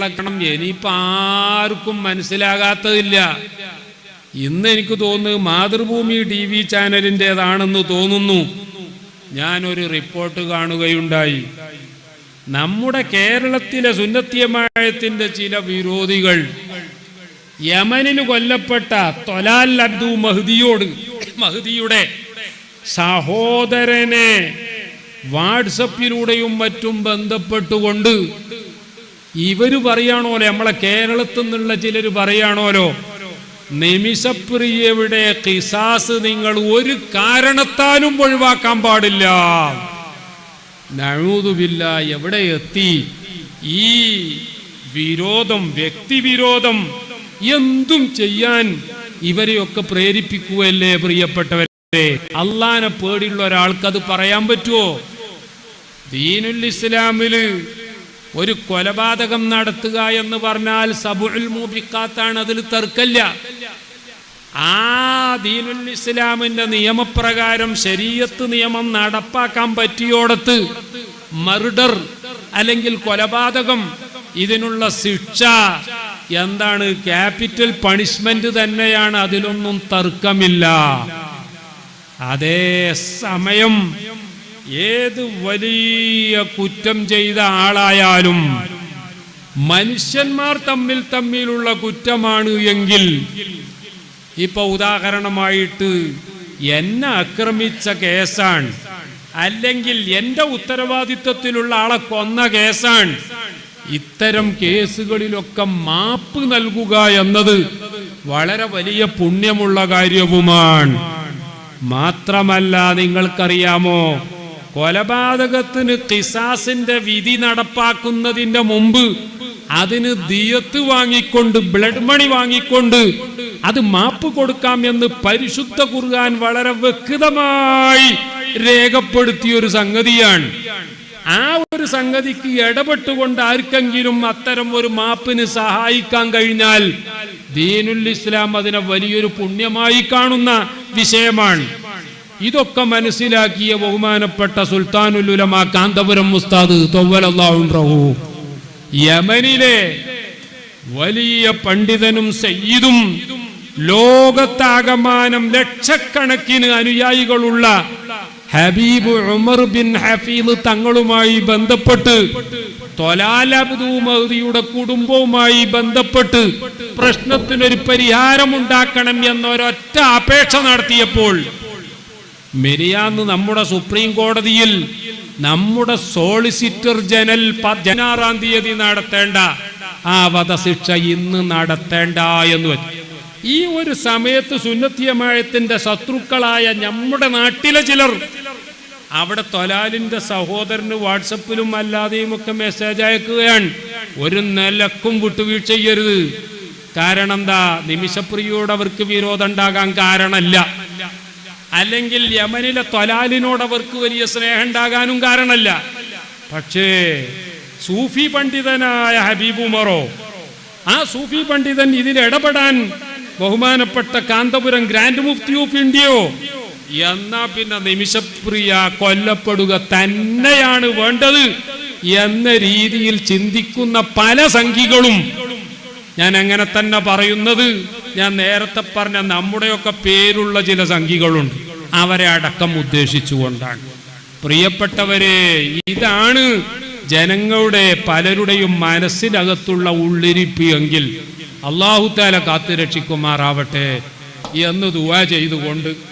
ഇയാളക്കണം ഇനിയിപ്പോൾ ആർക്കും മനസ്സിലാകാത്തതില്ല. ഇന്ന് എനിക്ക് തോന്നുന്നു മാതൃഭൂമി ടി വി ചാനലിന്റെതാണെന്ന് തോന്നുന്നു. ഞാനൊരു റിപ്പോർട്ട് കാണുകയുണ്ടായി. നമ്മുടെ കേരളത്തിലെ സുന്നത്തിയമായത്തിന്റെ ചില വിരോധികൾ യമനിൽ കൊല്ലപ്പെട്ട തൊലാൽ അബ്ദു മഹദിയോട് മഹദിയുടെ സഹോദരനെ വാട്സപ്പിലൂടെയും മറ്റും ബന്ധപ്പെട്ടുകൊണ്ട് ഇവർ പറയാണോലോ നമ്മളെ കേരളത്തിൽ നിന്നുള്ള ചിലർ പറയാണോലോ നിമിഷപ്രിയയുടെ കിസാസ് നിങ്ങൾ ഒരു കാരണത്താലും ഒഴിവാക്കാൻ പാടില്ല. നഴുതുവില്ല എവിടെ എത്തി? ഈ വിരോധം വ്യക്തിവിരോധം എന്തും ചെയ്യാൻ ഇവരെയൊക്കെ പ്രേരിപ്പിക്കുകയല്ലേ പ്രിയപ്പെട്ടവരെ? അള്ളാനെ പേടിയുള്ള ഒരാൾക്ക് അത് പറയാൻ പറ്റുമോ ദീനുൽ ഇസ്ലാമിൽ ഒരു കൊലപാതകം നടത്തുക എന്ന് പറഞ്ഞാൽ സബുൽ മൂബിക്കാത്താണ് അതിൽ തർക്കല്ല. ആ ദീനുൽ ഇസ്ലാമിന്റെ നിയമപ്രകാരം ശരീരത്ത് നിയമം നടപ്പാക്കാൻ പറ്റിയോടത്ത് മർഡർ അല്ലെങ്കിൽ കൊലപാതകം ഇതിനുള്ള ശിക്ഷ എന്താണ്? ക്യാപിറ്റൽ പണിഷ്മെന്റ് തന്നെയാണ്. അതിലൊന്നും തർക്കമില്ല. അതേ സമയം ഏത് വലിയ കുറ്റം ചെയ്ത ആളായാലും മനുഷ്യന്മാർ തമ്മിൽ തമ്മിലുള്ള കുറ്റമാണ് എങ്കിൽ ഇപ്പൊ ഉദാഹരണമായിട്ട് എന്നെ ആക്രമിച്ച കേസാണ്. അല്ലെങ്കിൽ എന്റെ ഉത്തരവാദിത്വത്തിലുള്ള ആളെ കൊന്ന കേസാണ്. ഇത്തരം കേസുകളിലൊക്കെ മാപ്പ് നൽകുക എന്നത് വളരെ വലിയ പുണ്യമുള്ള കാര്യവുമാണ്. മാത്രമല്ല നിങ്ങൾക്കറിയാമോ? കൊലപാതകത്തിന് കിസാസിന്റെ വിധി നടപ്പാക്കുന്നതിന്റെ മുമ്പ് അതിന് ദിയത്ത് വാങ്ങിക്കൊണ്ട് ബ്ലഡ് മണി വാങ്ങിക്കൊണ്ട് അത് മാപ്പ് കൊടുക്കാം എന്ന് പരിശുദ്ധ കുറുകാൻ വളരെ വ്യക്തമായി രേഖപ്പെടുത്തിയ ഒരു സംഗതിയാണ്. ആ ഒരു സംഗതിക്ക് ഇടപെട്ടുകൊണ്ട് ആർക്കെങ്കിലും അത്തരം ഒരു മാപ്പിന് സഹായിക്കാൻ കഴിഞ്ഞാൽ ദീനുൽ ഇസ്ലാം അതിനെ വലിയൊരു പുണ്യമായി കാണുന്ന വിഷയമാണ്. ഇതൊക്കെ മനസ്സിലാക്കിയ ബഹുമാനപ്പെട്ട സുൽത്താനുൽ ഉലമ കാന്തപുരം മുസ്താദ് യമനിലെ വലിയ പണ്ഡിതനും സയ്യിദും ലോകത്താകമാനം ലക്ഷക്കണക്കിന് അനുയായികളുള്ള ഹബീബ് ഉമർ ബിൻ ഹഫീദ് തങ്ങളുമായി ബന്ധപ്പെട്ട് തൊലാലബ്ദു മഹദിയുടെ കുടുംബവുമായി ബന്ധപ്പെട്ട് പ്രശ്നത്തിനൊരു പരിഹാരമുണ്ടാക്കണം എന്നൊരൊറ്റ അപേക്ഷ നടത്തിയപ്പോൾ മെരിയാന്ന് നമ്മുടെ സുപ്രീം കോടതിയിൽ നമ്മുടെ സോളിസിറ്റർ ജനറൽ പതിനാറാം തീയതി നടത്തേണ്ട ആ വധശിക്ഷ ഇന്ന് നടത്തേണ്ട എന്ന് വെച്ചു ഈ ഒരു സമയത്ത് സുന്നത്തിയമായത്തിന്റെ ശത്രുക്കളായ നമ്മുടെ നാട്ടിലെ ചിലർ അവിടെ തൊലാലിന്റെ സഹോദരന് വാട്സപ്പിലും അല്ലാതെയും ഒക്കെ മെസ്സേജ് അയക്കുകയാണ്. ഒരു നിലക്കും വിട്ടുവീഴ്ച ചെയ്യരുത്. കാരണം എന്താ? നിമിഷപ്രിയോട് അവർക്ക് വിരോധം ഉണ്ടാകാൻ കാരണമല്ല. അല്ലെങ്കിൽ യമനിലെ തൊലാലിനോട് അവർക്ക് വലിയ സ്നേഹം ഉണ്ടാകാനും കാരണമല്ല. പക്ഷേ സൂഫി പണ്ഡിതനായ ഹബീബ് ഉമറോ ആ സൂഫി പണ്ഡിതൻ ഇതിൽ ഇടപെടാൻ ബഹുമാനപ്പെട്ട കാന്തപുരം ഗ്രാൻഡ് മുഫ്തി ഓഫ് ഇന്ത്യയോ? എന്നാ പിന്നെ നിമിഷപ്രിയ കൊല്ലപ്പെടുക തന്നെയാണ് വേണ്ടത് എന്ന രീതിയിൽ ചിന്തിക്കുന്ന പല സംഖികളും ഞാൻ അങ്ങനെ തന്നെ പറയുന്നത്. ഞാൻ നേരത്തെ പറഞ്ഞ നമ്മുടെയൊക്കെ പേരുള്ള ചില സംഖികളുണ്ട് അവരെ അടക്കം ഉദ്ദേശിച്ചുകൊണ്ടാണ്. പ്രിയപ്പെട്ടവരെ ഇതാണ് ജനങ്ങളുടെ പലരുടെയും മനസ്സിനകത്തുള്ള ഉള്ളിരിപ്പ് എങ്കിൽ അള്ളാഹുത്താല കാത്തു രക്ഷിക്കുമാറാവട്ടെ എന്ന് ദുവാ ചെയ്തുകൊണ്ട്